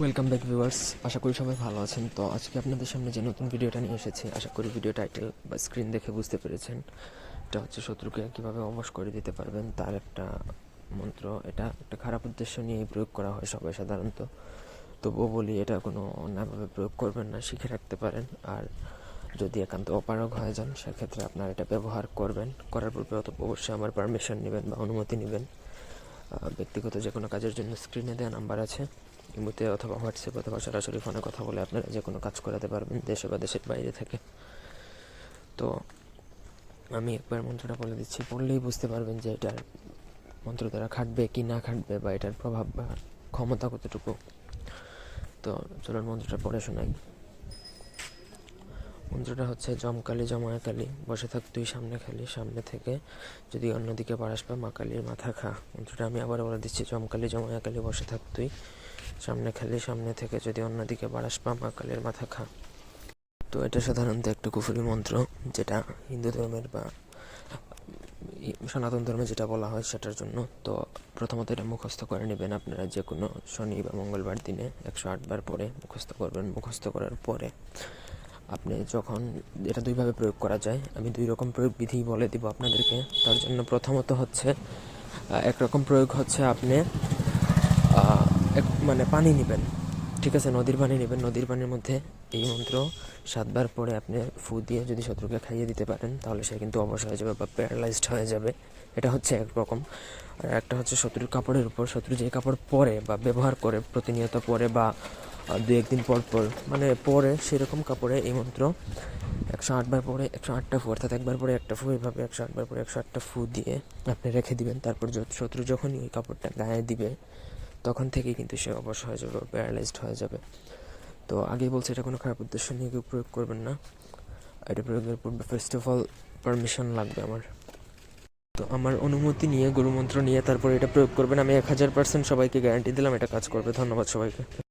Welcome back viewers আশা করি সবাই ভালো আছেন। তো আজকে আপনাদের সামনে যে নতুন ভিডিওটা নিয়ে এসেছি, আশা করি ভিডিও টাইটেল বা স্ক্রিন দেখে বুঝতে পেরেছেন। এটা হচ্ছে শত্রুকে কীভাবে অবশ করে দিতে পারবেন, তার একটা মন্ত্র। এটা একটা খারাপ উদ্দেশ্য নিয়েই প্রয়োগ করা হয় সবাই সাধারণত। তবুও বলি, এটা কোনো অন্যায়ভাবে প্রয়োগ করবেন না, শিখে রাখতে পারেন। আর যদি একান্ত অপারগ হয়ে যান, সেক্ষেত্রে আপনার এটা ব্যবহার করবেন। করার পূর্বে অত অবশ্যই আমার পারমিশন নেবেন বা অনুমতি নেবেন। ব্যক্তিগত যে কোনো কাজের জন্য স্ক্রিনে দেওয়া নাম্বার আছে। ইমোতে অথবা হোয়াটসঅ্যাপ অথবা সরাসরি ফোনে কথা বলে আপনারা যে কোনো কাজ করাতে পারবেন দেশে বা দেশের বাইরে থেকে। তো আমি একবার মন্ত্রটা বলে দিচ্ছি, পড়লেই বুঝতে পারবেন যে এটার মন্ত্র দ্বারা খাটবে কি না খাটবে বা এটার প্রভাব বা ক্ষমতা কতটুকু। তো চলুন মন্ত্রটা পড়ে শোনাই। মন্ত্রটা হচ্ছে জমকালি জমায়াকালি বসে থাক তুই সামনে খালি, সামনে থেকে যদি অন্যদিকে পারাস পা মা কালীর মাথা খা। মন্ত্রটা আমি আবার বলে দিচ্ছি জমকালি জমায়াকালি বসে থাক তুই সামনে খালি সামনে থেকে যদি অন্যদিকে বাড়াস পা কালীর মাথা খা। তো এটা সাধারণত একটা কুফুরি মন্ত্র, যেটা হিন্দু ধর্মের বা সনাতন ধর্মে যেটা বলা হয় সেটার জন্য। তো প্রথমত এটা মুখস্থ করে নেবেন আপনারা যে কোনো শনি বা মঙ্গলবার দিনে একশো আটবার পরে মুখস্থ করবেন। মুখস্থ করার পরে আপনি যখন এটা দুইভাবে প্রয়োগ করা যায়, আমি দুই রকম প্রয়োগ বিধি বলে দিব আপনাদেরকে। তার জন্য প্রথমত হচ্ছে একরকম প্রয়োগ হচ্ছে আপনি এক মানে পানি নেবেন। ঠিক আছে, নদীর পানি নেবেন। নদীর পানির মধ্যে এই মন্ত্র সাতবার পরে আপনি ফু দিয়ে যদি শত্রুকে খাইয়ে দিতে পারেন, তাহলে সে কিন্তু অবশ হয়ে যাবে বা প্যারালাইজড হয়ে যাবে। এটা হচ্ছে একরকম আর একটা হচ্ছে শত্রুর কাপড়ের উপর। শত্রু যে কাপড় পরে বা ব্যবহার করে, প্রতিনিয়ত পরে বা দু একদিন পর পর মানে পরে সেরকম কাপড়ে এই মন্ত্র একশো আটবার পরে, একশো আটটা ফু, অর্থাৎ একবার পরে একটা ফু, এভাবে একশো আটবার পরে একশো আটটা ফু দিয়ে আপনি রেখে দিবেন। তারপর শত্রু যখনই ওই কাপড়টা গায়ে দিবে তখন থেকেই কিন্তু সে অবশ হয়ে যাবে প্যারালাইজড হয়ে যাবে। তো আগেই বলছে, এটা কোনো খারাপ উদ্দেশ্য নিয়ে কেউ প্রয়োগ করবেন না। এটা প্রয়োগের পূর্বে ফার্স্ট অফ অল পারমিশন লাগবে আমার। তো আমার অনুমতি নিয়ে, গুরুমন্ত্র নিয়ে তারপর এটা প্রয়োগ করবেন। আমি এক হাজার পার্সেন্ট সবাইকে গ্যারান্টি দিলাম, এটা কাজ করবে। ধন্যবাদ সবাইকে।